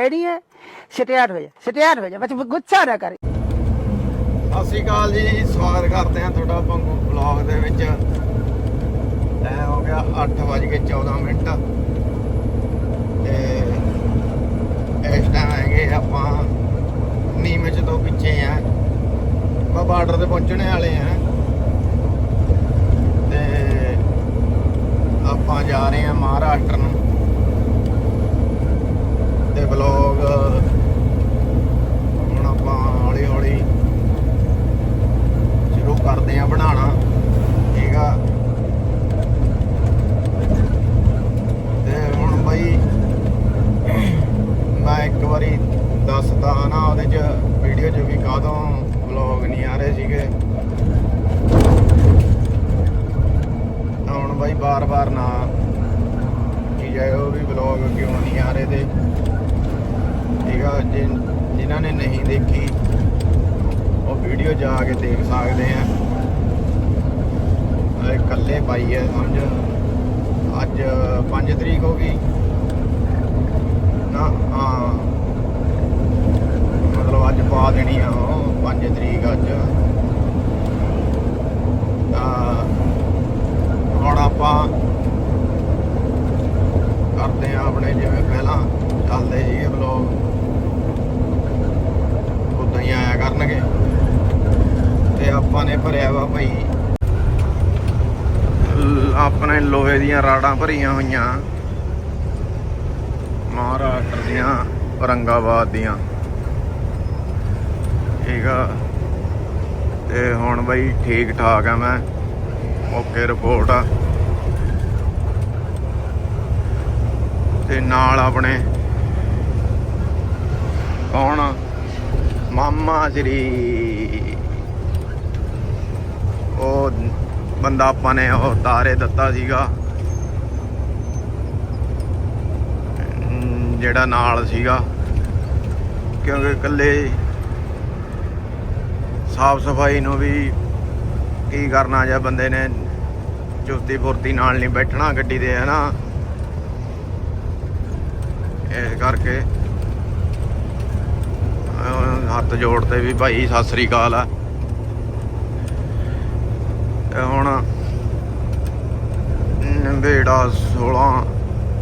Ready ਹੈ? ਸਟਿਆਰ ਹੋ ਜਾ ਸਟਿਆਰ ਹੋ ਜਾ ਬਸ ਗੁੱਸਾ ਨਾ ਕਰ। ਸਤਿ ਸ਼੍ਰੀ ਅਕਾਲ ਜੀ, ਸਵਾਗਤ ਕਰਦੇ ਹਾਂ ਤੁਹਾਡਾ ਪੰਗੂ ਬਲੌਗ ਦੇ ਵਿੱਚ। ਟਾਈਮ ਹੋ ਗਿਆ 8:14 ਮਿੰਟ। ਤੇ ਇਸ ਟਾਈਮ ਹੈਗੇ ਆਪਾਂ ਨੀਮਚ ਤੋਂ ਪਿੱਛੇ ਆ। ਬਾ ਬਾਰਡਰ ਤੇ ਪਹੁੰਚਣੇ ਵਾਲੇ ਆ। ਤੇ ਆਪਾਂ ਜਾ ਰਹੇ ਹਾਂ ਮਹਾਰਾਸ਼ਟਰ ਨੂੰ। ਤੇ ਬਲੌਗ ਹੁਣ ਆਪਾਂ ਹੌਲੀ ਹੌਲੀ ਸ਼ੁਰੂ ਕਰਦੇ ਆ ਬਣਾਉਣਾ। ਠੀਕ ਆ ਤੇ ਹੁਣ ਬਈ ਮੈਂ ਇੱਕ ਵਾਰੀ ਦੱਸਦਾ ਨਾ ਉਹਦੇ ਚ ਵੀਡੀਓ 'ਚ ਵੀ ਕਾਦੋਂ ਵਲੌਗ ਨਹੀਂ ਆ ਰਹੇ ਸੀਗੇ ਤਾਂ ਹੁਣ ਬਈ ਬਾਰ-ਬਾਰ ਨਾ ਕੀ ਜਾਇਓ ਵੀ ਵਲੌਗ ਕਿਉਂ ਨਹੀਂ ਆ ਰਹੇ ਤੇ ਠੀਕ ਆ ਜਿਨ- ਜਿਨ੍ਹਾਂ ਨੇ ਨਹੀਂ ਦੇਖੀ ਉਹ ਵੀਡੀਓ ਜਾ ਕੇ ਦੇਖ ਸਕਦੇ ਆ ਇਹ ਇਕੱਲੇ ਹੈ। ਸਮਝ ਅੱਜ 5 ਤਰੀਕ ਹੋ ਗਈ। ਨਾ, ਹਾਂ। ਮਤਲਬ ਅੱਜ ਪਾ ਦੇਣੀ ਆ ਉਹ 5 ਤਰੀਕ ਅੱਜ। ਤਾਂ ਹੁਣ ਆਪਾਂ ਕਰਦੇ ਆ ਆਪਣੇ ਜਿਵੇਂ ਪਹਿਲਾਂ ਚੱਲਦੇ ਸੀਗੇ ਬਲੌਗ ਉਦਾਂ ਹੀ ਆਇਆ ਕਰਨਗੇ। ਤੇ ਆਪਾਂ ਨੇ ਭਰਿਆ ਵਾ ਭਾਈ ਆਪਣੇ ਲੋਹੇ ਦੀਆਂ ਰਾੜਾਂ ਭਰੀਆਂ ਹੋਈਆਂ। ਮਹਾਰਾਸ਼ਟਰ ਦੀਆਂ, ਔਰੰਗਾਬਾਦ ਦੀਆਂ। ਠੀਕ ਆ। ਤੇ ਹੁਣ ਬਈ ਠੀਕ ਠਾਕ ਆ ਮੈਂ। ਓਕੇ, ਰਿਪੋਰਟ ਆ। ਤੇ ਨਾਲ ਆਪਣੇ ਕੌਣ ਮਾਮਾ ਜੀ ਉਹ ਬੰਦਾ ਆਪਾਂ ਨੇ ਉਹ ਤਾਰੇ ਦਿੱਤਾ ਸੀਗਾ। ਜਿਹੜਾ ਨਾਲ ਸੀਗਾ। ਕਿਉਂਕਿ ਇਕੱਲੇ ਸਾਫ਼ ਸਫ਼ਾਈ ਨੂੰ ਵੀ ਕੀ ਕਰਨਾ ਜਾਂ ਬੰਦੇ ਨੇ ਚੁਸਤੀ ਫੁਰਤੀ ਨਾਲ ਨਹੀਂ ਬੈਠਣਾ ਗੱਡੀ ਦੇ ਹੈ ਨਾ ਇਸ ਕਰਕੇ ਹੱਥ ਜੋੜ 'ਤੇ ਵੀ ਭਾਈ ਸਤਿ ਸ੍ਰੀ ਅਕਾਲ ਆ। ਤੇ ਹੁਣ ਨੰਬੇੜਾ 16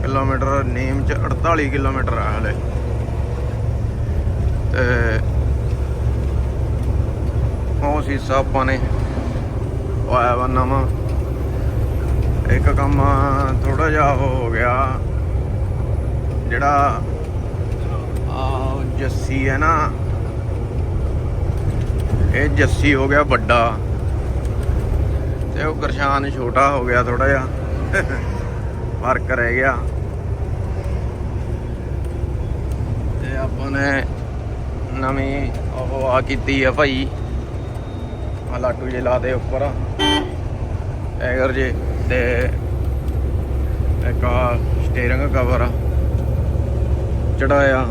ਕਿਲੋਮੀਟਰ, ਨੀਮ ਚ 48 ਕਿਲੋਮੀਟਰ ਆ ਹਲੇ। ਤੇ ਉਹ ਸੀਸਾ ਆਪਾਂ ਨੇ। ਪਾਇਆ ਵਾ ਨਵਾਂ। ਇੱਕ ਕੰਮ ਥੋੜਾ ਜਿਹਾ ਹੋ ਗਿਆ। ਜਿਹੜਾ ਆ ਜੱਸੀ ਹੈ ਨਾ, ਇਹ ਜੱਸੀ ਹੋ ਗਿਆ ਵੱਡਾ। ਤੇ ਉਹ ਗਰਸ਼ਾਨ ਛੋਟਾ ਹੋ ਗਿਆ ਥੋੜਾ ਜਿਹਾ। ਫ਼ਰਕ ਰਹਿ ਗਿਆ। ਤੇ ਆਪਾਂ ਨੇ ਨਵੀਂ ਉਹ ਆ ਕੀਤੀ ਆ ਭਾਈ। ਆ ਲਾਟੂ ਜੇ ਲਾਦੇ ਉੱਪਰ। ਐਗਰ ਜੇ ਤੇ ਇੱਕ ਆ ਸਟੀਅਰਿੰਗ ਕਵਰ ਚੜਾਇਆ।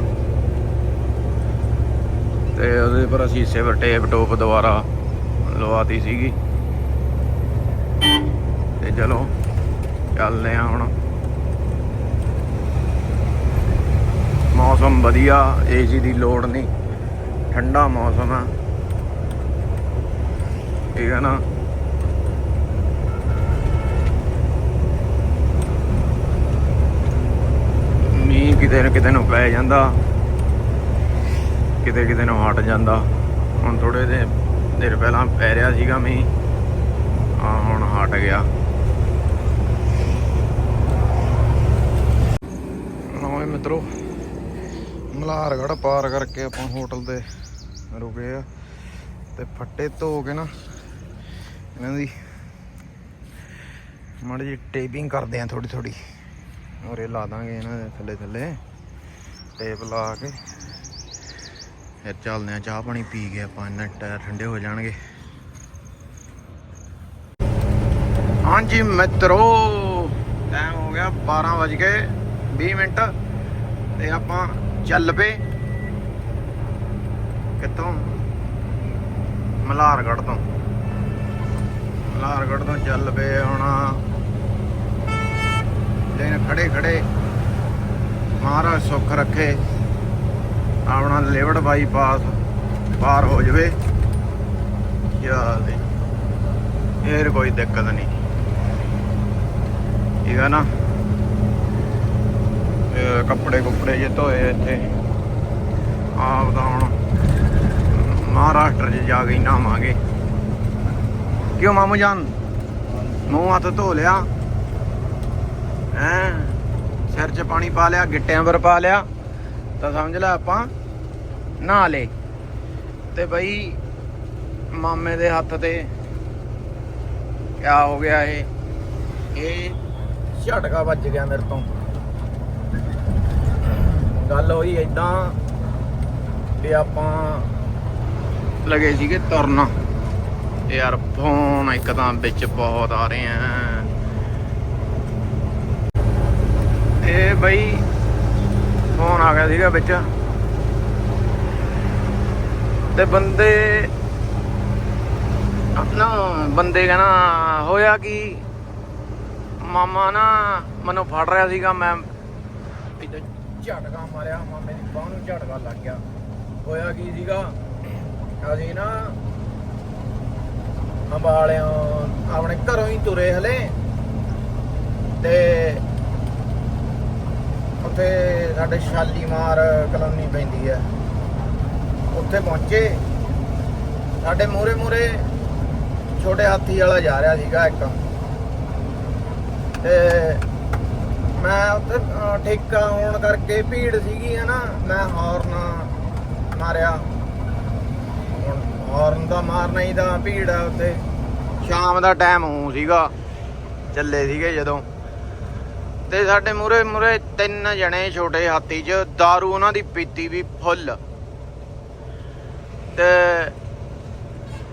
ਤੇ ਉਹਦੇ ਪਰ ਅਸੀਂ ਸੇਵਰ ਟੇਪ ਟੋਪ ਦੁਬਾਰਾ ਲਵਾਤੀ ਸੀਗੀ। ਚਲੋ, ਚੱਲਦੇ ਆ ਹੁਣ। ਮੌਸਮ ਵਧੀਆ ਏਸੀ ਦੀ ਲੋੜ ਨਹੀਂ। ਠੰਡਾ ਮੌਸਮ ਆ। ਠੀਕ ਹੈ ਨਾ? ਮੀਂਹ ਕਿਤੇ ਨਾ ਕਿਤੇ ਨੂੰ ਪੈ ਜਾਂਦਾ। ਕਿਤੇ ਕਿਤੇ ਨੂੰ ਹਟ ਜਾਂਦਾ। ਹੁਣ ਥੋੜੇ ਦੇ ਦੇਰ ਪਹਿਲਾਂ ਪੈ ਰਿਹਾ ਸੀਗਾ ਮੀਂਹ। ਆ ਹੁਣ ਹਟ ਗਿਆ ਨਵੇਂ ਮਿੱਤਰੋ। ਮਲਾਰਗੜ ਪਾਰ ਕਰਕੇ ਆਪਾਂ ਹੋਟਲ ਤੇ ਰੁਕੇ ਆ ਤੇ ਫੱਟੇ ਧੋ ਕੇ ਨਾ ਇਹਨਾਂ ਦੀ ਮਾੜੀ ਜਿਹੀ ਟੇਪਿੰਗ ਕਰਦੇ ਆ ਥੋੜੀ ਥੋੜੀ ਔਰੇ ਲਾ ਦਾਂਗੇ ਇਹਨਾਂ ਦੇ ਥੱਲੇ ਥੱਲੇ, ਟੇਪ ਲਾ ਕੇ। ਫਿਰ ਚੱਲਦੇ ਆ, ਚਾਹ ਪਾਣੀ ਪੀ ਕੇ ਆਪਾਂ ਇਹਨਾਂ ਟਾਇਰ ਠੰਡੇ ਹੋ ਜਾਣਗੇ। ਹਾਂਜੀ ਮਿੱਤਰੋ ਟਾਈਮ ਹੋ ਗਿਆ 12 ਵਜ ਕੇ 20 ਮਿੰਟ। ਤੇ ਆਪਾਂ ਚੱਲ ਪਏ ਕਿੱਥੋਂ? ਮਲਾਰਗੜ੍ਹ ਤੋਂ। ਮਲਾਰਗੜ੍ਹ ਤੋਂ ਚੱਲ ਪਏ ਹੁਣ। ਦਿਨ ਖੜੇ ਖੜੇ ਮਹਾਰਾਜ ਸੁੱਖ ਰੱਖੇ। ਆਪਣਾ ਲਿਵੜ ਬਾਈਪਾਸ ਪਾਰ ਹੋ ਜਵੇ। ਯਾਰ ਦੇ ਕੋਈ ਦਿੱਕਤ ਨਹੀਂ। ਠੀਕ ਹੈ ਨਾ? ਕੱਪੜੇ ਕੁੱਪੜੇ ਜੇ ਧੋਏ ਇੱਥੇ। ਆਪ ਤਾਂ ਹੁਣ ਮਹਾਰਾਸ਼ਟਰ 'ਚ ਜਾ ਕੇ ਹੀ ਨਹਾਵਾਂਗੇ। ਕਿਉਂ ਮਾਮੂ ਜਾਨ? ਮੂੰਹ ਹੱਥ ਧੋ ਲਿਆ। ਹੈਂ? ਸਿਰ 'ਚ ਪਾਣੀ ਪਾ ਲਿਆ ਗਿੱਟਿਆਂ ਪਰ ਪਾ ਲਿਆ। ਤਾਂ ਸਮਝ ਲੈ ਆਪਾਂ ਨਹਾ ਲੇ ਤੇ ਬਈ ਮਾਮੇ ਦੇ ਹੱਥ ਤੇ ਕਿਆ ਹੋ ਗਿਆ ਇਹ? ਇਹ ਝਟਕਾ ਵੱਜ ਗਿਆ ਮੇਰੇ ਤੋਂ। ਗੱਲ ਹੋਈ ਏਦਾਂ ਤੇ ਆਪਾਂ ਲਗੇ ਸੀਗੇ ਤੁਰਨ। ਯਾਰ ਫੋਨ ਇੱਕ ਤਾਂ ਵਿੱਚ ਬਹੁਤ ਆ ਰਹੇ ਆ। ਇਹ ਬਈ ਫੋਨ ਆ ਗਿਆ ਸੀਗਾ ਵਿੱਚ। ਤੇ ਬੰਦੇ ਨਾ ਬੰਦੇ ਕਹਿੰਦਾ, ਹੋਇਆ ਕਿ? ਮਾਮਾ ਨਾ ਮੈਨੂੰ ਫੜ ਰਿਹਾ ਸੀਗਾ, ਮੈਂ ਝਟਕਾ ਮਾਰਿਆ, ਮਾਮੇ ਦੀ ਬਾਹ ਨੂੰ ਝਟਕਾ ਲੱਗ ਗਿਆ। ਹੋਇਆ ਕੀ ਸੀਗਾ? ਅਸੀਂ ਨਾ ਅੰਬਾਲਿਆਂ ਆਪਣੇ ਘਰੋਂ ਹੀ ਤੁਰੇ ਹਲੇ। ਤੇ ਉੱਥੇ ਸਾਡੇ ਸ਼ਾਲੀਮਾਰ ਕਲੋਨੀ ਪੈਂਦੀ ਹੈ ਉੱਥੇ ਪਹੁੰਚੇ। ਸਾਡੇ ਮੂਰੇ ਮੂਰੇ ਛੋਟੇ ਹਾਥੀ ਵਾਲਾ ਜਾ ਰਿਹਾ ਸੀਗਾ ਇੱਕ। ਤੇ ਮੈਂ ਉੱਥੇ ਠੇਕਾ ਹੋਣ ਕਰਕੇ ਭੀੜ ਸੀਗੀ ਹੈ ਮੈਂ ਹਾਰਨ ਮਾਰਿਆ। ਹੁਣ ਹਾਰਨ ਦਾ ਮਾਰਨਾ ਹੀ ਤਾਂ ਭੀੜ ਆ ਉੱਥੇ। ਸ਼ਾਮ ਦਾ ਟਾਈਮ ਹੋ ਸੀਗਾ, ਚੱਲੇ ਸੀਗੇ ਜਦੋਂ। ਤੇ ਸਾਡੇ ਮੂਰੇ ਮੂਰੇ ਤਿੰਨ ਜਣੇ ਛੋਟੇ ਹਾਥੀ 'ਚ दारू ਉਹਨਾਂ ਦੀ ਪੀਤੀ ਵੀ ਫੁੱਲ। ਤੇ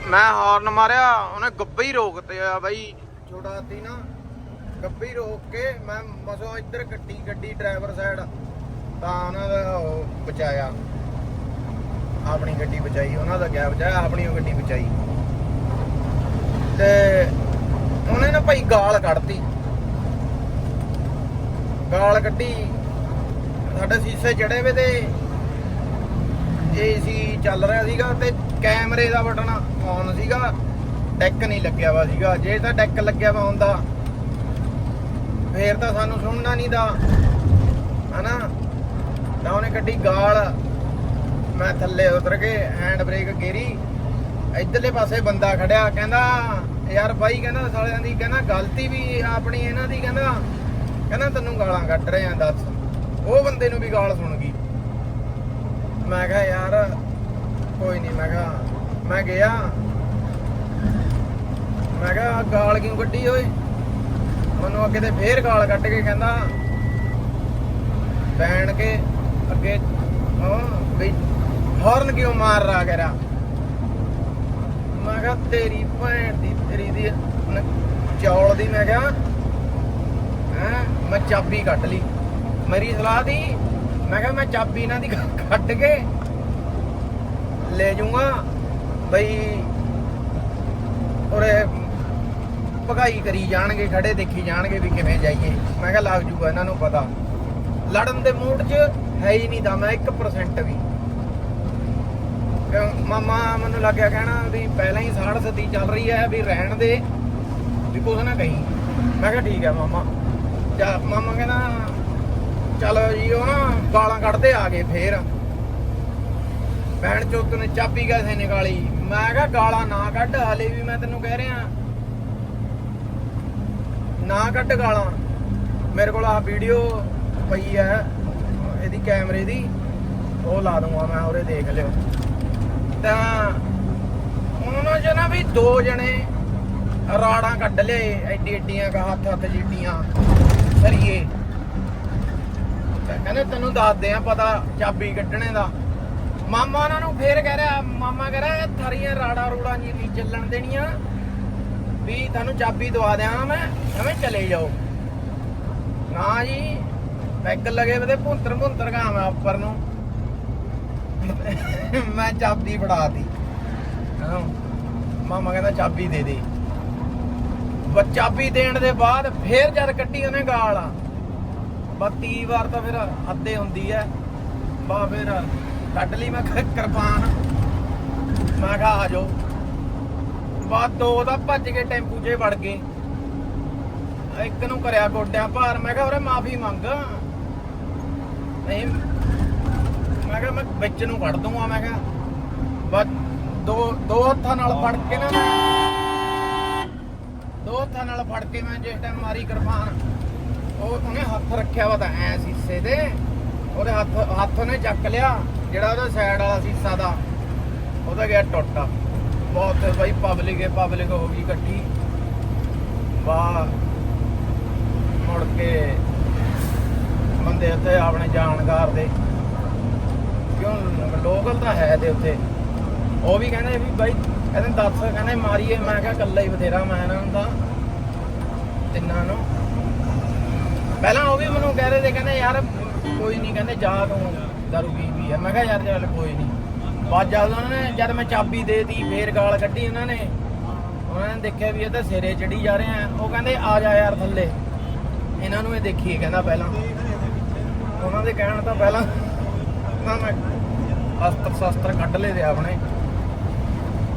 ਮੈਂ ਹਾਰਨ ਮਾਰਿਆ, ਉਹਨੇ ਗੱਬੇ ਹੀ ਰੋਕਤੇ ਆ ਬਾਈ। ਛੋਟਾ ਹਾਥੀ ਨਾ ਗੱਬੇ ਰੋਕ ਕੇ ਮੈਂ ਮਸੋ ਇੱਧਰ ਕੱਟੀ ਗੱਡੀ ਡਰਾਈਵਰ ਸਾਈਡ ਤਾਂ ਉਹਨਾਂ ਦਾ ਉਹ ਬਚਾਇਆ। ਆਪਣੀ ਗੱਡੀ ਬਚਾਈ, ਉਹਨਾਂ ਦਾ ਗਿਆ ਬਚਾਇਆ, ਆਪਣੀ ਉਹ ਗੱਡੀ ਬਚਾਈ। ਤੇ ਉਹਨੇ ਨਾ ਭਾਈ ਗਾਲ ਕੱਢਤੀ। ਗਾਲ ਕੱਢੀ। ਸਾਡੇ ਸੀਸੇ ਚੜੇ ਵੇ ਤੇ ਏਸੀ ਚੱਲ ਰਿਹਾ ਸੀਗਾ ਤੇ ਕੈਮਰੇ ਦਾ ਬਟਨ ਔਨ ਸੀਗਾ। ਡੈਕ ਨਹੀਂ ਲੱਗਿਆ ਵਾ ਸੀਗਾ। ਜੇ ਤਾਂ ਡੈਕ ਲੱਗਿਆ ਵਾ ਹੁੰਦਾ ਫੇਰ ਤਾਂ ਸਾਨੂੰ ਸੁਣਨਾ ਨਹੀਂ ਦਾ। ਹਨਾ? ਤਾਂ ਉਹਨੇ ਕੱਢੀ ਗਾਲ। ਮੈਂ ਥੱਲੇ ਉਤਰ ਕੇ ਹੈਂਡ ਬ੍ਰੇਕ ਗੇਰੀ ਇਧਰਲੇ ਪਾਸੇ ਬੰਦਾ ਖੜਿਆ, ਕਹਿੰਦਾ, ਯਾਰ ਬਾਈ, ਕਹਿੰਦਾ ਸਾਲਿਆਂ ਦੀ, ਕਹਿੰਦਾ ਗਲਤੀ ਵੀ ਆਪਣੀ ਇਹਨਾਂ ਦੀ, ਕਹਿੰਦਾ ਕਹਿੰਦਾ ਤੈਨੂੰ ਗਾਲਾਂ ਕੱਢ ਰਹੇ ਆ, ਦੱਸ। ਉਹ ਬੰਦੇ ਨੂੰ ਵੀ ਗਾਲ ਸੁਣ ਗਈ। ਮੈਂ ਕਿਹਾ, ਯਾਰ, ਕੋਈ ਨਹੀਂ ਮੈਂ ਕਿਹਾ, ਮੈਂ ਗਿਆ। ਮੈਂ ਕਿਹਾ ਗਾਲ ਕਿਉਂ ਕੱਢੀ ਓਏ? ਮੈਨੂੰ ਅੱਗੇ ਤੇ ਫੇਰ ਗਾਲ ਕੱਢ ਕੇ ਕਹਿੰਦਾ ਬੈਣ ਕੇ, ਅੱਗੇ, ਹਾਂ ਵੀ ਹਾਰਨ ਕਿਉਂ ਮਾਰ ਰਾ ਕਰਾ? ਮੈਂ ਕਿਹਾ, ਤੇਰੀ ਭੈਣ ਦੀ, ਤੇਰੀ ਦੀ ਚੌਲ ਦੀ, ਮੈਂ ਕਿਹਾ, ਹੈਂ, ਮੈਂ ਚਾਬੀ ਕੱਢ ਲਈ। ਮੇਰੀ ਸਲਾਹ ਦੀ, ਮੈਂ ਕਿਹਾ, ਮੈਂ ਚਾਬੀ ਇਹਨਾਂ ਦੀ ਕੱਢ ਕੇ ਲੈ ਜਾਊਂਗਾ। ਬਈ, ਉਰੇ ਭਗਾਈ ਕਰੀ ਜਾਣਗੇ, ਖੜੇ ਦੇਖੀ ਜਾਣਗੇ ਵੀ ਕਿਵੇਂ ਜਾਈਏ। ਮੈਂ ਕਿਹਾ, ਲੱਗ ਜੂਗਾ, ਇਹਨਾਂ ਨੂੰ ਪਤਾ। ਲੜਨ ਦੇ ਮੂਡ 'ਚ ਹੈ ਹੀ ਨਹੀਂ ਦਾ ਮੈਂ 1% ਵੀ। ਮਾਮਾ ਮੈਨੂੰ ਲੱਗਿਆ ਕਹਿਣਾ ਵੀ ਪਹਿਲਾਂ ਹੀ ਸਾੜ ਸਤੀ ਚੱਲ ਰਹੀ ਹੈ ਵੀ ਰਹਿਣ ਦੇ, ਵੀ ਕੁਛ ਨਾ ਕਹੀਂ। ਮੈਂ ਕਿਹਾ, ਠੀਕ ਹੈ ਮਾਮਾ। ਚਾ ਮਾਮਾ ਕਹਿੰਦਾ, ਚਲੋ ਜੀ, ਉਹ ਨਾ ਗਾਲਾਂ ਕੱਢਦੇ ਆ ਗਏ ਫੇਰ। ਭੈਣ ਚੋਤ ਨੇ ਚਾਬੀ ਕੈਸੇ ਨਿਕਾਲੀ? ਮੈਂ ਕਿਹਾ, ਗਾਲਾਂ ਨਾ ਕੱਢ, ਹਲੇ ਵੀ ਮੈਂ ਤੈਨੂੰ ਕਹਿ ਰਿਹਾ। ਨਾ ਕੱਢ ਗਾਲਾਂ। ਮੇਰੇ ਕੋਲ ਆ ਵੀਡੀਓ ਪਈ ਹੈ, ਇਹਦੀ ਕੈਮਰੇ ਦੀ। ਉਹ ਲਾ ਦੂੰਗਾ ਮੈਂ ਉਹਰੇ ਦੇਖ ਲਿਓ। ਤਾਂ ਉਹਨਾਂ ਚ ਨਾ ਵੀ ਦੋ ਜਣੇ ਰਾੜਾਂ ਕੱਢ ਲਏ, ਐਡੀ ਐਡੀਆਂ ਕਾ ਹੱਥ ਹੱਥ ਜਿੱਡੀਆਂ ਸਰੀਏ। ਤੇ ਕਹਿੰਦੇ ਤੈਨੂੰ ਦੱਸਦੇ ਆ ਪਤਾ ਚਾਬੀ ਕੱਢਣੇ ਦਾ। ਮਾਮਾ ਉਹਨਾਂ ਨੂੰ ਫੇਰ ਕਹਿ ਰਿਹਾ, ਮਾਮਾ ਕਹਿ ਰਿਹਾ, ਇਹ ਰਾੜਾ ਰੂੜਾਂ ਜੀ ਨਹੀਂ ਚੱਲਣ ਦੇਣੀਆਂ। ਵੀ ਤੁਹਾਨੂੰ ਚਾਬੀ ਦਵਾ ਦਿਆਂ ਮੈਂ, ਐਵੇਂ ਚਲੇ ਜਾਓ। ਨਾ ਜੀ, ਪੈਗ ਲਗੇ ਵੇ ਭੁੰਤਰ ਭੁੰਤਰ ਗਾ ਮੈਂ ਉੱਪਰ ਨੂੰ। ਮੈਂ ਚਾਬੀ ਫੜਾਤੀ। ਹਾਂ, ਮਾਮਾ ਕਹਿੰਦਾ ਚਾਬੀ ਦੇ ਦੇ। ਚਾਬੀ ਦੇਣ ਦੇ ਬਾਅਦ ਫੇਰ ਜਦ ਕੱਢੀ ਉਹਨੇ ਗਾਲ। ਬਸ 30 ਵਾਰ ਤਾਂ ਫਿਰ ਅੱਧੇ ਹੁੰਦੀ ਐ। ਬਾ ਫਿਰ ਕੱਢ ਲਈ ਮੈਂ ਕਿਰਪਾਨ। ਮੈਂ ਕਿਹਾ ਆ ਜਾਓ। ਬਾਅਦ ਦੋ ਦਾ ਭੱਜ ਕੇ ਟੈਂਪੂ 'ਚ ਵੜ ਗਏ। ਇੱਕ ਨੂੰ ਕਰਿਆ ਗੋਡਿਆਂ ਭਾਰ। ਮੈਂ ਕਿਹਾ ਉਹਰੇ ਮਾਫੀ ਮੰਗ। ਨਹੀਂ, ਮੈਂ ਕਿਹਾ, ਮੈਂ ਵਿੱਚ ਨੂੰ ਕੱਢ ਦੂੰਗਾ ਮੈਂ ਕਿਹਾ, ਬਸ, ਦੋ ਦੋ ਹੱਥਾਂ ਨਾਲ ਫੜ ਕੇ ਨਾ ਦੋ ਹੱਥਾਂ ਨਾਲ ਫੜ ਕੇ ਮੈਂ ਜਿਸ ਟਾਈਮ ਮਾਰੀ ਕਿਰਪਾਨ, ਉਹ ਉਹਨੇ ਹੱਥ ਰੱਖਿਆ ਵਾ ਤਾਂ ਐ ਸੀਸੇ ਦੇ ਉਹਦੇ ਹੱਥ ਹੱਥ ਉਹਨੇ ਚੱਕ ਲਿਆ, ਜਿਹੜਾ ਉਹਦਾ ਸਾਈਡ ਵਾਲਾ ਸੀਸਾ ਦਾ। ਉਹਦਾ ਗਿਆ ਟੁੱਟ। ਬਹੁਤ ਬਈ ਪਬਲਿਕ ਹੈ ਪਬਲਿਕ ਹੋ ਗਈ ਇਕੱਠੀ। ਵਾਹ ਮੁੜ ਕੇ ਬੰਦੇ ਉੱਥੇ ਆਪਣੇ ਜਾਣਕਾਰ ਦੇ। ਕਿਉਂ ਲੋਕਲ ਤਾਂ ਹੈ ਤੇ ਉੱਥੇ ਉਹ ਵੀ ਕਹਿੰਦੇ ਵੀ ਬਾਈ, ਕਹਿੰਦੇ ਦੱਸ, ਕਹਿੰਦੇ ਮਾਰੀਏ। ਮੈਂ ਕਿਹਾ ਇਕੱਲਾ ਹੀ ਬਥੇਰਾ ਮੈਂ ਇਹਨਾਂ ਨੂੰ ਤਿੰਨਾਂ ਨੂੰ। ਪਹਿਲਾਂ ਉਹ ਵੀ ਮੈਨੂੰ ਕਹਿ ਰਹੇ ਤੇ ਕਹਿੰਦੇ, ਯਾਰ, ਕੋਈ ਨਹੀਂ, ਕਹਿੰਦੇ ਜਾ ਤੂੰ, ਦਾਰੂ ਪੀ ਪੀ ਆ। ਮੈਂ ਕਿਹਾ, ਯਾਰ, ਚੱਲ ਕੋਈ ਨਹੀਂ। ਬਾਅਦ ਜਦ ਉਹਨਾਂ ਨੇ, ਜਦ ਮੈਂ ਚਾਬੀ ਦੇਤੀ, ਫੇਰ ਗਾਲ ਕੱਢੀ ਉਹਨਾਂ ਨੇ। ਉਹਨਾਂ ਨੇ ਦੇਖਿਆ ਵੀ ਇਹ ਤਾਂ ਸਿਰੇ ਚੜੀ ਜਾ ਰਹੇ ਆ। ਉਹ ਕਹਿੰਦੇ, ਆ ਜਾ ਯਾਰ ਥੱਲੇ। ਇਹਨਾਂ ਨੂੰ ਇਹ ਦੇਖੀਏ ਕਹਿੰਦਾ ਪਹਿਲਾਂ। ਉਹਨਾਂ ਦੇ ਕਹਿਣ ਤੋਂ ਪਹਿਲਾਂ ਨਾ ਮੈਂ ਅਸਤਰ ਸ਼ਸਤਰ ਕੱਢ ਲਏ ਤੇ ਆਪਣੇ।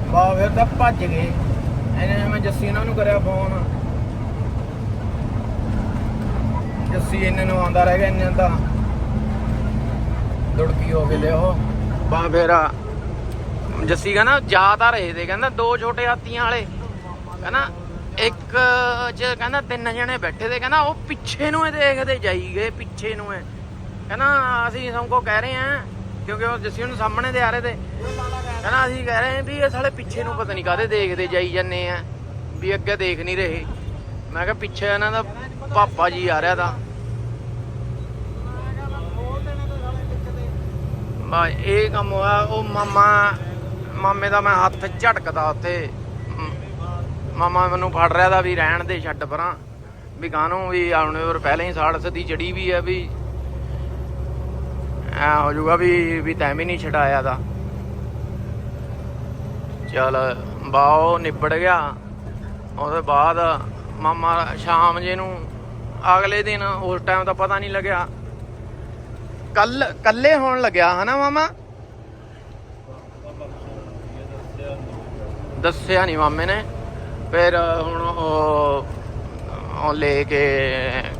ਬਾ, ਫਿਰ ਤਾਂ ਭੱਜ ਗਏ। ਇਹਨੇ ਮੈਂ ਜੱਸੀ ਇਹਨਾਂ ਨੂੰ ਕਰਿਆ ਫੋਨ। ਜੱਸੀ ਇਹਨਾਂ ਨੂੰ ਆਉਂਦਾ ਰਹਿ ਗਿਆ ਇਹਨਾਂ ਦਾ। ਦੁੜਕੀ ਹੋ ਗਏ ਤੇ ਉਹ। ਬਾ, ਫਿਰ ਜੱਸੀ ਕਹਿੰਦਾ ਜਾ ਤਾਂ ਰਹੇ ਤੇ ਕਹਿੰਦਾ ਦੋ ਛੋਟੇ ਹਾਥੀਆਂ ਵਾਲੇ। ਕਹਿੰਦਾ ਇੱਕ ਚ ਕਹਿੰਦਾ ਤਿੰਨ ਜਣੇ ਬੈਠੇ ਤੇ ਕਹਿੰਦਾ ਉਹ ਪਿੱਛੇ ਨੂੰ ਇਹ ਦੇਖਦੇ ਜਾਈ ਗਏ, ਪਿੱਛੇ ਨੂੰ ਇਹ। ਕਹਿੰਦਾ ਅਸੀਂ ਸਭ ਕੋ ਕਹਿ ਰਹੇ ਆ ਕਿਉਂਕਿ ਉਹ ਜੱਸੀ ਨੂੰ ਸਾਹਮਣੇ ਦੇ ਆ ਰਹੇ ਤੇ। ਕਹਿੰਦਾ ਅਸੀਂ ਕਹਿ ਰਹੇ ਵੀ ਇਹ ਸਾਲੇ ਪਿੱਛੇ ਨੂੰ ਪਤਾ ਨਹੀਂ ਕਾਹਦੇ ਦੇਖਦੇ ਜਾਈ ਜਾਂਦੇ ਆ, ਵੀ ਅੱਗੇ ਦੇਖ ਨਹੀਂ ਰਹੇ। ਮੈਂ ਕਿਹਾ ਪਿੱਛੇ ਇਹਨਾਂ ਦਾ ਪਾਪਾ ਜੀ ਆ ਰਿਹਾ ਤਾਂ। ਬਾ, ਇਹ ਕੰਮ ਹੋਇਆ, ਉਹ ਮਾਮਾ ਮਾਮੇ ਦਾ ਮੈਂ ਹੱਥ ਝਟਕਦਾ ਉੱਥੇ। ਮਾਮਾ ਮੈਨੂੰ ਫੜ ਰਿਹਾ ਦਾ ਵੀ ਰਹਿਣ ਦੇ ਛੱਡ ਪਰਾਂ। ਵੀ ਕਾਹਨੂੰ ਵੀ ਆਉਣੇ ਔਰ ਪਹਿਲਾਂ ਹੀ ਸਾੜ ਸਦੀ ਜੜੀ ਵੀ ਹੈ ਵੀ। ਐ ਹੋ ਜਾਊਗਾ ਵੀ ਵੀ ਤੈਂ ਵੀ ਨਹੀਂ ਛਡਾਇਆ ਦਾ। ਚਲ ਬਾਓ ਨਿਬੜ ਗਿਆ। ਉਹਦੇ ਬਾਅਦ ਮਾਮਾ ਸ਼ਾਮ ਜੇ ਨੂੰ ਅਗਲੇ ਦਿਨ ਉਸ ਟਾਈਮ ਦਾ ਪਤਾ ਨਹੀਂ ਲੱਗਿਆ। ਕੱਲ, ਕੱਲੇ ਹੋਣ ਲੱਗਿਆ, ਹਨਾ ਮਾਮਾ? ਦੱਸਿਆ ਨਹੀਂ ਮਾਮੇ ਨੇ। ਫਿਰ ਹੁਣ ਉਹ ਉਹ ਲੈ ਕੇ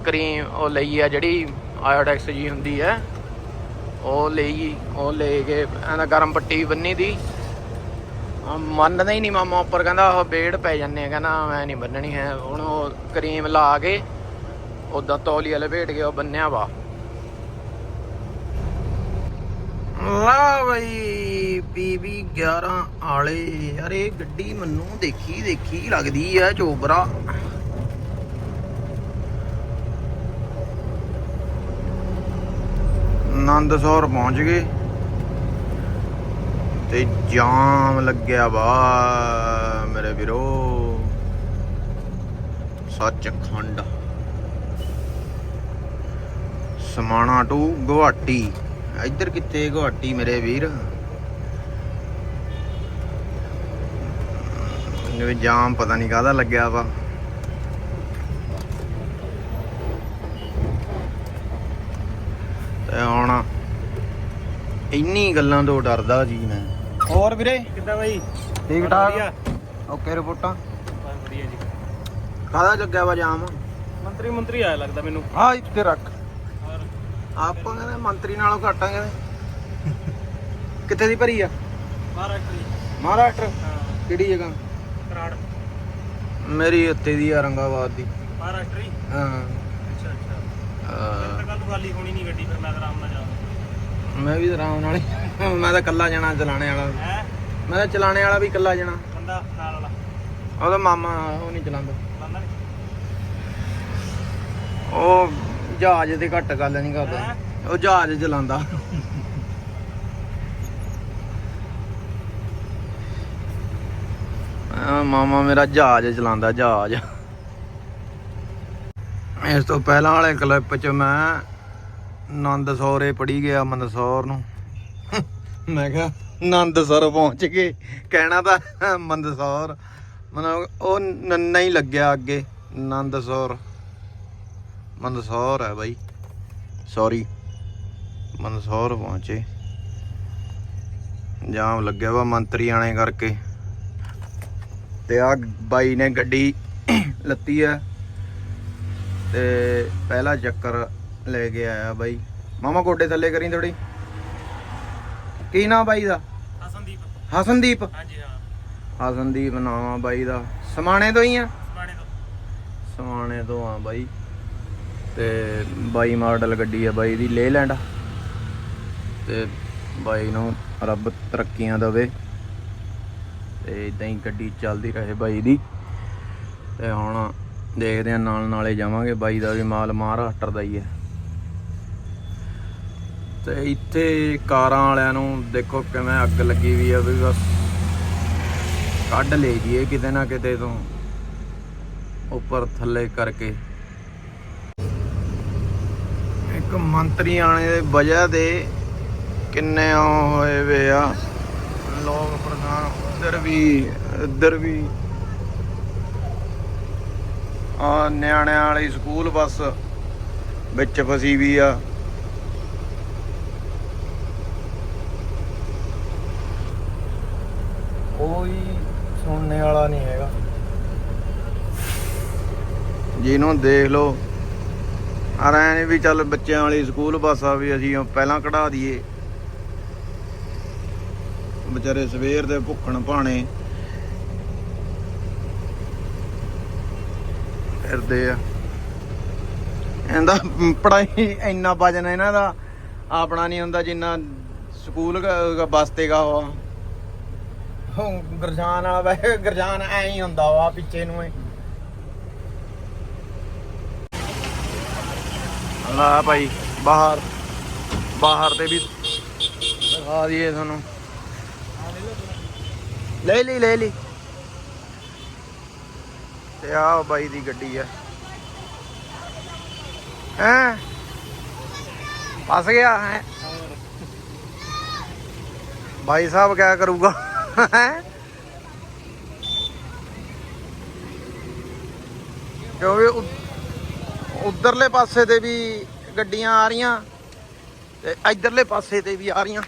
ਕਰੀਮ ਉਹ ਲਈ ਆ ਜਿਹੜੀ ਆਇਓਡੈਕਸ ਜੀ ਹੁੰਦੀ ਹੈ ਉਹ ਲਈ, ਉਹ ਲੈ ਕੇ ਇਹਦਾ ਗਰਮ ਪੱਟੀ ਬੰਨੀ ਦੀ। ਆ ਮੰਨਦਾ ਹੀ ਨਹੀਂ ਮਾਮਾ ਉੱਪਰ, ਕਹਿੰਦਾ ਉਹ ਬੇੜ ਪੈ ਜਾਂਦੇ ਆ, ਕਹਿੰਦਾ ਮੈਂ ਨਹੀਂ ਬੰਨਣੀ ਹੈ। ਹੁਣ ਉਹ ਕਰੀਮ ਲਾ ਕੇ ਉਦਾਂ ਤੌਲੀਆ ਲਪੇਟ ਕੇ ਉਹ ਬੰਨਿਆ ਵਾ। ਲਾ ਬਈ ਪੀਬੀ 11 ਆਲੇ ਯਾਰ ਇਹ ਗੱਡੀ ਮੈਨੂੰ ਦੇਖੀ ਦੇਖੀ ਲੱਗਦੀ ਆ ਚੋਬਰਾ। ਆਨੰਦਸੌਰ ਪਹੁੰਚ ਗਏ। ਤੇ ਜਾਮ ਲੱਗਿਆ ਵਾ ਮੇਰੇ ਵੀਰੋ। ਸੱਚਖੰਡ। ਸਮਾਣਾ ਟੂ ਗੁਹਾਟੀ। ਇੱਧਰ ਕਿੱਥੇ ਗੁਹਾਟੀ ਮੇਰੇ ਵੀਰ? ਜਿਵੇਂ ਜਾਮ ਪਤਾ ਨਹੀਂ ਕਾਹਦਾ ਲੱਗਿਆ ਵਾ। ਤੇ ਹੁਣ ਇੰਨੀ ਗੱਲਾਂ ਤੋਂ ਡਰਦਾ ਜੀ ਮੈਂ। ਹੋਰ ਵੀਰੇ? ਕਿੱਦਾਂ ਬਾਈ? ਠੀਕ ਵਧੀਆ। ਓਕੇ ਰਿਪੋਰਟਾਂ। ਵਧੀਆ ਜੀ। ਕਾਹਦਾ ਲੱਗਿਆ ਵਾ ਜਾਮ? ਮੰਤਰੀ ਮੰਤਰੀ ਆਇਆ ਲੱਗਦਾ ਮੈਨੂੰ। ਆ ਇੱਥੇ ਰੱਖ। ਆਪਾਂ ਕਹਿੰਦੇ ਮੰਤਰੀ ਨਾਲੋਂ ਘਟਾਂਗੇ ਕਿੱਥੇ ਦੀ ਭਰੀ ਆ? ਮਹਾਰਾਸ਼ਟਰੀ ਕਿਹੜੀ ਜਗ੍ਹਾ? ਕਰਾੜ। ਮੇਰੀ ਉੱਤੇ ਦੀ ਆ ਰੰਗਾਬਾਦ ਦੀ। ਮਹਾਰਾਸ਼ਟਰੀ ਹਾਂ। ਅੱਛਾ ਅੱਛਾ। ਅਹ, ਤਾਂ ਕੱਲ ਖਾਲੀ ਹੋਣੀ ਨਹੀਂ ਗੱਡੀ ਫਿਰ ਮੈਂ ਤਾਂ ਆਰਾਮ ਨਾਲ ਜਾਵਾਂ। ਮੈਂ ਵੀ ਆਰਾਮ ਨਾਲ ਮੈਂ ਤਾਂ ਇਕੱਲਾ ਜਾਣਾ ਚਲਾਣੇ ਵਾਲਾ। ਮੈਂ ਤਾਂ ਚਲਾਣੇ ਵਾਲਾ ਵੀ ਇਕੱਲਾ ਜਾਣਾ। ਬੰਦਾ ਨਾਲ ਵਾਲਾ। ਉਹਦਾ ਮਾਮਾ ਉਹ ਨਹੀਂ ਚਲਾਉਂਦਾ। ਉਹ ਜਹਾਜ਼ ਤੇ ਘੱਟ ਗੱਲ ਨਹੀਂ ਕਰਦਾ। ਉਹ ਜਹਾਜ਼ ਚਲਾਉਂਦਾ। ਮਾਮਾ ਮੇਰਾ ਜਹਾਜ਼ ਚਲਾਉਂਦਾ, ਜਹਾਜ਼। ਇਸ ਤੋਂ ਪਹਿਲਾਂ ਵਾਲੇ ਕਲਿੱਪ 'ਚ ਮੈਂ ਨੰਦਸੌਰੇ ਪੜੀ ਗਿਆ ਮੰਦਸੌਰ ਨੂੰ। ਮੈਂ ਕਿਹਾ ਨੰਦਸਰ ਪਹੁੰਚ ਗਏ। ਕਹਿਣਾ ਤਾਂ ਮੰਦਸੌਰ। ਮਤਲਬ ਉਹ ਨੰਨਾ ਹੀ ਲੱਗਿਆ ਅੱਗੇ ਨੰਦਸੌਰ ਮੰਦਸੌਰ ਹੈ ਬਾਈ। ਸੌਰੀ ਮੰਦਸੌਰ ਪਹੁੰਚੇ। ਜਾਮ ਲੱਗਿਆ ਵਾ ਮੰਤਰੀ ਆਣੇ ਕਰਕੇ। ਤੇ ਆ ਬਾਈ ਨੇ ਗੱਡੀ ਲੱਤੀ ਆ। ਤੇ ਪਹਿਲਾ ਚੱਕਰ ਲੈ ਕੇ ਆਇਆ ਬਾਈ। ਮਾਮਾ ਗੋਡੇ ਥੱਲੇ ਕਰੀ ਥੋੜੀ ਕੀ ਨਾਮ ਬਾਈ ਦਾ? ਹਸਨਦੀਪ। ਹਸਨਦੀਪ? ਹਾਂਜੀ ਹਾਂ। ਹਸਨਦੀਪ ਨਾਮ ਆ ਬਾਈ ਦਾ। ਸਮਾਣੇ ਤੋਂ ਹੀ ਆ? ਸਮਾਣੇ ਤੋਂ। ਸਮਾਣੇ ਤੋਂ ਆ ਬਾਈ। ਤੇ ਬਾਈ ਮਾਡਲ ਗੱਡੀ ਆ ਬਾਈ ਦੀ ਲੇਲੈਂਡ ਤੇ ਬਾਈ ਨੂੰ ਰੱਬ ਤਰੱਕੀਆਂ ਦੇਵੇ। ਤੇ ਇਦਾਂ ਹੀ ਗੱਡੀ ਚੱਲਦੀ ਰਹੇ ਬਾਈ ਦੀ। ਤੇ ਹੁਣ ਦੇਖਦੇ ਆ ਨਾਲ ਨਾਲੇ ਜਾਵਾਂਗੇ, ਬਾਈ ਦਾ ਵੀ ਮਾਲ ਮਹਾਰਾਸ਼ਟਰ ਦਾ ਹੀ ਹੈ ਤੇ ਇੱਥੇ ਕਾਰਾਂ ਵਾਲਿਆਂ ਨੂੰ ਦੇਖੋ ਕਿਵੇਂ ਅੱਗ ਲੱਗੀ ਵੀ ਆ ਵੀ ਬਸ ਕੱਢ ਲੈ ਜੀਏ ਕਿਤੇ ਨਾ ਕਿਤੇ ਤੋਂ। ਉੱਪਰ ਥੱਲੇ ਕਰਕੇ। ਇੱਕ ਮੰਤਰੀ ਆਣੇ ਦੇ ਵਜ੍ਹਾ ਦੇ ਕਿੰਨੇ ਹੋਏ ਵੇ ਆ। ਲੋਕ ਪ੍ਰਧਾਨ ਉਧਰ ਵੀ, ਇੱਧਰ ਵੀ। ਆ ਨਿਆਣਿਆਂ ਵਾਲੀ ਸਕੂਲ ਬੱਸ ਵਿੱਚ ਫਸੀ ਵੀ ਆ। ਕੋਈ ਸੁਣਨੇ ਵਾਲਾ ਨਹੀਂ ਹੈਗਾ। ਜਿਹਨੂੰ ਦੇਖ ਲਓ। ਆ ਐ ਨਹੀਂ ਵੀ ਚੱਲ ਬੱਚਿਆਂ ਵਾਲੀ ਸਕੂਲ ਬੱਸ ਆ ਵੀ ਅਸੀਂ ਪਹਿਲਾਂ ਕਢਾ ਦਈਏ। ਵਿਚਾਰੇ ਸਵੇਰ ਦੇ ਭੁੱਖਣ ਭਾਣੇ। ਫਿਰਦੇ ਆ। ਇਹਦਾ ਪੜਾਈ ਇੰਨਾ ਵਜਨ ਇਹਨਾਂ ਦਾ, ਆਪਣਾ ਨਹੀਂ ਹੁੰਦਾ ਜਿੰਨਾ ਸਕੂਲ ਬੱਸ ਤੇ ਗਾ ਉਹ ਉਹ ਗਰਜਾਨ ਵਾਲਾ ਵੈਸੇ ਗਰਜਾਨ ਐ ਹੀ ਹੁੰਦਾ ਵਾ ਪਿੱਛੇ ਨੂੰ ਹੀ ਲਾ ਭਾਈ, ਬਾਹਰ। ਬਾਹਰ ਤੇ ਵੀ ਦਿਖਾ ਦਈਏ ਤੁਹਾਨੂੰ। ਲੈ ਲਈ ਲੈ ਲਈ। ਤੇ ਆ ਬਾਈ ਦੀ ਗੱਡੀ ਆ। ਹੈ? ਫਸ ਗਿਆ, ਹੈ? ਭਾਈ ਸਾਹਿਬ ਕਿਆ ਕਰੂਗਾ ਕਿਉਂਕਿ ਉਧਰਲੇ ਪਾਸੇ ਤੇ ਵੀ ਗੱਡੀਆਂ ਆ ਰਹੀਆਂ ਤੇ ਇਧਰਲੇ ਪਾਸੇ ਤੇ ਵੀ ਆ ਰਹੀਆਂ।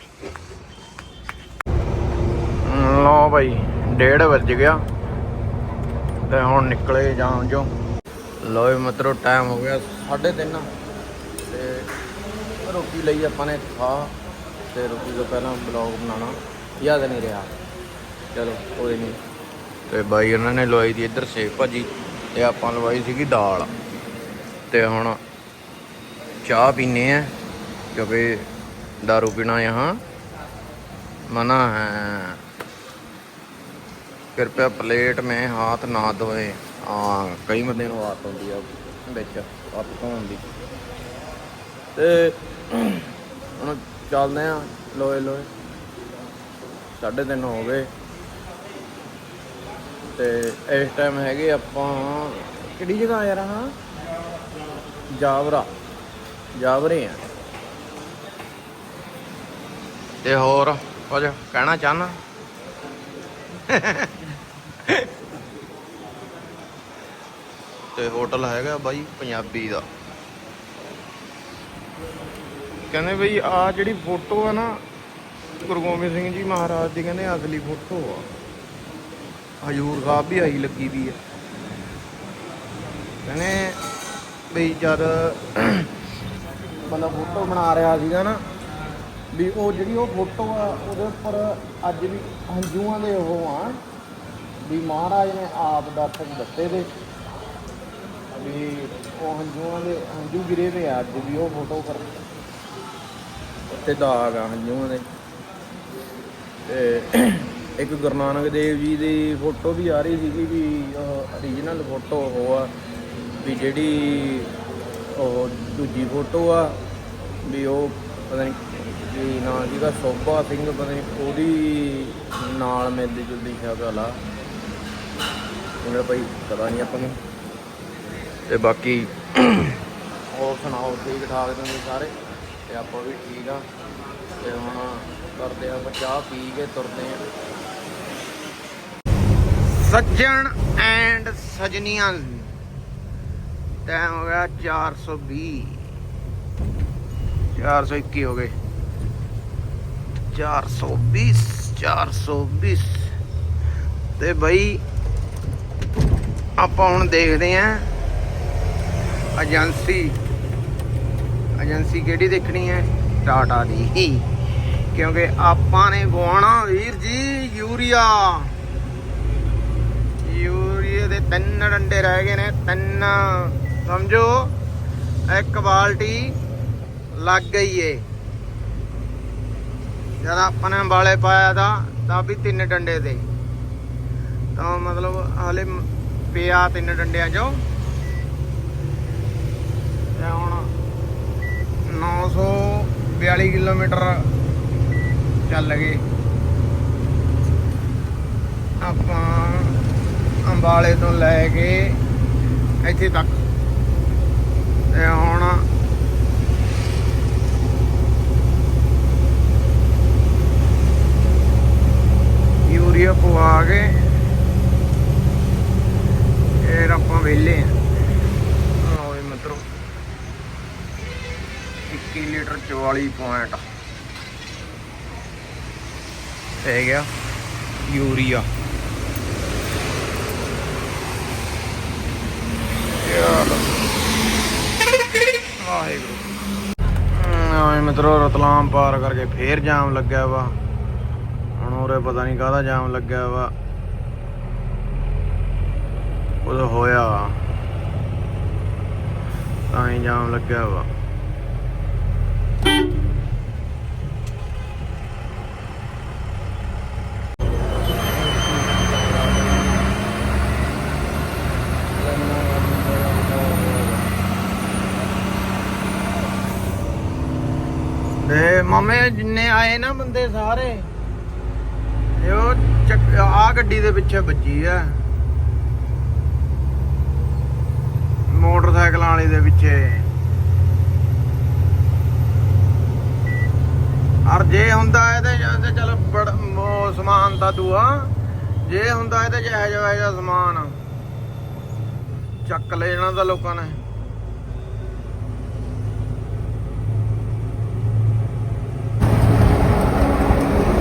ਲਓ ਭਾਈ 1:30 ਵੱਜ ਗਿਆ ਤੇ ਹੁਣ ਨਿਕਲੇ ਜਾਣ ਜੋ ਲਓ ਜੀ ਟਾਈਮ ਹੋ ਗਿਆ 3:30 ਤੇ ਰੋਟੀ ਲਈ ਆਪਾਂ ਨੇ ਖਾ ਤੇ ਰੋਟੀ ਤੋਂ ਪਹਿਲਾਂ ਬਲੌਗ ਬਣਾਉਣਾ। ਯਾਦ ਨਹੀਂ ਰਿਹਾ। ਚਲੋ, ਕੋਈ ਨਹੀਂ। ਤੇ ਬਾਈ ਉਹਨਾਂ ਨੇ ਲਵਾਈ ਦੀ ਇੱਧਰ ਸੇਵ ਭਾਜੀ ਤੇ ਆਪਾਂ ਲਵਾਈ ਸੀਗੀ ਦਾਲ। ਤੇ ਹੁਣ ਚਾਹ ਪੀਨੇ ਆ ਕਿਉਂਕਿ दारू ਪੀਣਾ यहाँ मना है कृपया प्लेट में हाथ ना धोए ਹਾਂ ਕਈ ਬੰਦੇ ਨੂੰ ਆਦਤ ਹੁੰਦੀ ਆ ਵਿੱਚ ਹੱਥ ਧੋਣ ਦੀ ਤੇ ਹੁਣ ਚੱਲਦੇ ਆ ਲੋਏ ਲੋਏ ਸਾਢੇ ਤਿੰਨ ਹੋ ਗਏ ਤੇ ਇਸ ਟਾਈਮ ਹੈਗੇ ਆਪਾਂ ਕਿਹੜੀ ਜਗ੍ਹਾ ਯਾਰ ਹਾਂ ਜਾਵਰਾ, ਜਾਵਰੇ ਆ। ਤੇ ਹੋਰ ਕੁਝ ਕਹਿਣਾ ਚਾਹਨਾ ਤੇ ਹੋਟਲ ਹੈਗਾ ਬਾਈ ਪੰਜਾਬੀ ਦਾ। ਕਹਿੰਦੇ ਬਈ ਆ ਜਿਹੜੀ ਫੋਟੋ ਆ ਨਾ, ਗੁਰੂ ਗੋਬਿੰਦ ਸਿੰਘ ਜੀ ਮਹਾਰਾਜ ਦੀ ਕਹਿੰਦੇ ਅਸਲੀ ਫੋਟੋ ਆ। ਹਜੂਰ ਸਾਹਿਬ ਵੀ ਆਈ ਲੱਗੀ ਵੀ ਆ। ਕਹਿੰਦੇ ਵੀ ਜਦ ਬੰਦਾ ਫੋਟੋ ਬਣਾ ਰਿਹਾ ਸੀਗਾ ਨਾ, ਵੀ ਉਹ ਜਿਹੜੀ ਉਹ ਫੋਟੋ ਆ, ਉਹਦੇ ਉੱਪਰ ਅੱਜ ਵੀ ਹੰਝੂਆਂ ਦੇ ਉਹ ਆ, ਵੀ ਮਹਾਰਾਜ ਨੇ ਆਪ ਦਰਸ਼ਨ ਦਿੱਤੇ ਦੇ। ਵੀ ਉਹ ਹੰਝੂਆਂ ਦੇ, ਹੰਝੂ ਗਿਰੇ ਵੇ ਆ ਅੱਜ ਵੀ ਉਹ ਫੋਟੋ ਪਰ ਉੱਤੇ ਦਾਗ ਆ ਹੰਝੂਆਂ ਦੇ। ਤੇ ਇੱਕ ਗੁਰੂ ਨਾਨਕ ਦੇਵ ਜੀ ਦੀ ਫੋਟੋ ਵੀ ਆ ਰਹੀ ਸੀਗੀ ਵੀ ਉਹ origignal ਫੋਟੋ ਉਹ ਆ। ਵੀ ਜਿਹੜੀ ਉਹ ਦੂਜੀ ਫੋਟੋ ਆ, ਵੀ ਉਹ ਪਤਾ ਨਹੀਂ ਕੀ ਨਾਂ ਸੀਗਾ, ਸੋਭਾ ਸਿੰਘ, ਪਤਾ ਨਹੀਂ ਉਹਦੀ ਨਾਲ ਮਿਲਦੀ ਜੁਲਦੀ ਸ਼ਕਲ ਆ ਉਹਨਾਂ ਭਾਈ ਪਤਾ ਨਹੀਂ ਆਪਾਂ ਨੂੰ। ਤੇ ਬਾਕੀ ਹੋਰ ਸੁਣਾਓ ਠੀਕ ਠਾਕ ਤੁਸੀਂ ਸਾਰੇ? ਤੇ ਆਪਾਂ ਵੀ ਠੀਕ ਆ। ਤੇ ਹੁਣ ਕਰਦੇ ਆ ਆਪਾਂ ਚਾਹ ਪੀ ਕੇ ਤੁਰਦੇ ਆ। ਸੱਜਣ ਐਂਡ ਸਜਣੀਆਂ ਟਾਈਮ ਹੋ ਗਿਆ 420 421 ਹੋ ਗਏ। 420 420 ਤੇ ਬਈ, ਆਪਾਂ ਹੁਣ ਦੇਖਦੇ ਆਂ ਏਜੰਸੀ ਏਜੰਸੀ ਕਿਹੜੀ ਦੇਖਣੀ ਹੈ? ਟਾਟਾ ਦੀ। ਕਿਉਂਕਿ ਆਪਾਂ ਨੇ ਗਵਾਣਾ ਵੀਰ ਜੀ ਯੂਰੀਆ। ਯੂਰੀਏ ਦੇ ਤਿੰਨ ਡੰਡੇ ਰਹਿ ਗਏ ਨੇ, ਤਿੰਨ ਸਮਝੋ ਇੱਕ ਬਾਲਟੀ ਲੱਗ ਗਈ ਏ। ਜਦ ਆਪਾਂ ਨੇ ਵਾਲੇ ਪਾਇਆ ਤਾਂ ਤਾਂ ਵੀ ਤਿੰਨ ਡੰਡੇ ਤੇ ਤਾਂ ਮਤਲਬ ਹਲੇ ਪਿਆ ਤਿੰਨ ਡੰਡਿਆਂ ਚੋਂ। ਤੇ ਹੁਣ 942 ਕਿਲੋਮੀਟਰ ਚੱਲ ਗਏ। ਆਪਾਂ ਅੰਬਾਲੇ ਤੋਂ ਲੈ ਕੇ ਇੱਥੇ ਤੱਕ ਤੇ ਹੁਣ ਯੂਰੀਆ ਪਵਾ ਕੇ ਫਿਰ ਆਪਾਂ ਵਿਹਲੇ ਆ। ਓਏ ਮਤਰੋ 21 ਲੀਟਰ 44 ਪੁਆਇੰਟ ਪੈ ਗਿਆ ਯੂਰੀਆ। ਯਾਰ। ਵਾਹਿਗੁਰੂ। ਆਏ ਮਿੱਤਰੋ, ਰਤਲਾਮ ਪਾਰ ਕਰਕੇ ਫੇਰ ਜਾਮ ਲੱਗਿਆ ਵਾ। ਹੁਣ ਉਰੇ ਪਤਾ ਨਹੀਂ ਕਾਹਦਾ ਜਾਮ ਲੱਗਿਆ ਵਾ। ਉਹ ਹੋਇਆ ਤਾਂ ਹੀ ਜਾਮ ਲੱਗਿਆ ਵਾ। ਤੇ ਮਾਮੇ ਜਿੰਨੇ ਆਏ ਨਾ ਬੰਦੇ ਸਾਰੇ ਇਹ ਆ ਗੱਡੀ ਦੇ ਪਿੱਛੇ ਵੱਜੀ ਆ। ਮੋਟਰਸਾਈਕਲਾਂ ਵਾਲੀ ਦੇ ਪਿੱਛੇ। ਅਰ ਜੇ ਹੁੰਦਾ ਇਹਦੇ ਚ, ਤੇ ਚਲ ਬੜ ਸਮਾਨ ਤਾਂ ਦੂਆ। ਜੇ ਹੁੰਦਾ ਇਹਦੇ ਚ, ਇਹੋ ਜਿਹਾ ਇਹੋ ਜਿਹਾ ਸਮਾਨ। ਚੱਕ ਲੈ ਜਾਣਾ ਤਾਂ ਲੋਕਾਂ ਨੇ।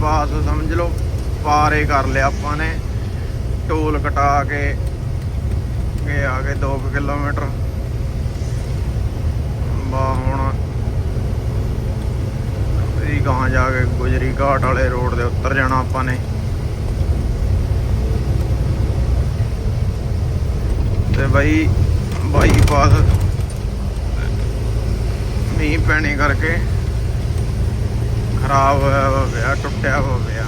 ਬਾਈਪਾਸ ਸਮਝ ਲਓ, ਪਾਰੇ ਕਰ ਲਿਆ ਆਪਾਂ ਨੇ। ਟੋਲ ਕਟਾ ਕੇ ਗਏ ਆ ਗਏ 2 ਕਿਲੋਮੀਟਰ। ਬਾ ਹੁਣ ਇਹ ਗਾਂ ਜਾ ਕੇ ਗੁਜਰੀ ਘਾਟ ਵਾਲੇ ਰੋਡ ਦੇ ਉੱਤਰ ਜਾਣਾ ਆਪਾਂ ਨੇ। ਤੇ ਬਾਈ ਬਾਈਪਾਸ ਮੀਂਹ ਪੈਣੇ ਕਰਕੇ ਖਰਾਬ ਹੋਇਆ ਵਾ ਪਿਆ ਟੁੱਟਿਆ ਹੋ ਪਿਆ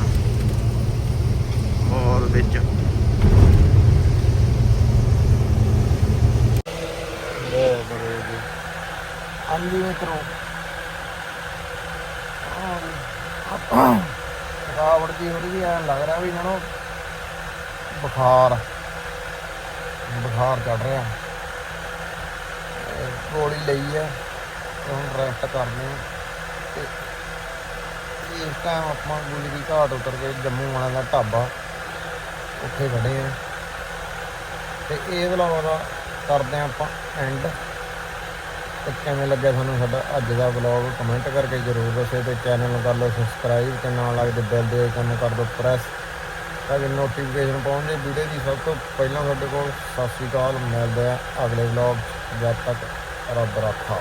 ਬਹੁਤ ਵਿੱਚ। ਹਾਂਜੀ ਮਿੱਤਰੋ। ਥਕਾਵਟ ਜੀ ਹੋ ਰਹੀ ਐ ਲੱਗ ਰਿਹਾ ਵੀ ਮਨੋ ਬੁਖਾਰ। ਬੁਖਾਰ ਚੜ ਰਿਹਾ। ਗੋਲੀ ਲਈ ਐ ਹੁਣ ਰੈਸਟ ਕਰਨੀ ਤੇ ਇਸ ਟਾਈਮ ਆਪਾਂ ਗੁਜਰੀ ਘਾਟ ਉਤਰ ਕੇ ਜੰਮੂ ਵਾਲਾ ਦਾ ਢਾਬਾ, ਉੱਥੇ ਖੜੇ ਆ। ਤੇ ਇਹ ਵਲੌਗ ਦਾ ਕਰਦੇ ਆ ਆਪਾਂ ਐਂਡ ਤੇ ਕਿਵੇਂ ਲੱਗਿਆ ਤੁਹਾਨੂੰ ਸਾਡਾ ਅੱਜ ਦਾ ਵਲੌਗ ਕਮੈਂਟ ਕਰਕੇ ਜਰੂਰ ਦੱਸਿਓ ਤੇ ਚੈਨਲ ਨੂੰ ਕਰ ਲਓ ਸਬਸਕ੍ਰਾਈਬ ਤੇ ਨਾਲ ਲੱਗਦੇ ਬੈਲ ਦੇ ਆਈਕਨ ਨੂੰ ਕਰ ਦਿਓ ਪ੍ਰੈਸ ਤਾਂ ਕਿ ਨੋਟੀਫਿਕੇਸ਼ਨ ਪਹੁੰਚੇ ਵੀਡੀਓ ਦੀ ਸਭ ਤੋਂ ਪਹਿਲਾਂ ਤੁਹਾਡੇ ਕੋਲ ਸਤਿ ਸ਼੍ਰੀ ਅਕਾਲ। ਮਿਲਦੇ ਆ ਅਗਲੇ ਵਲੌਗ ਜਦ ਤੱਕ ਰੱਬ ਰੱਖਾ।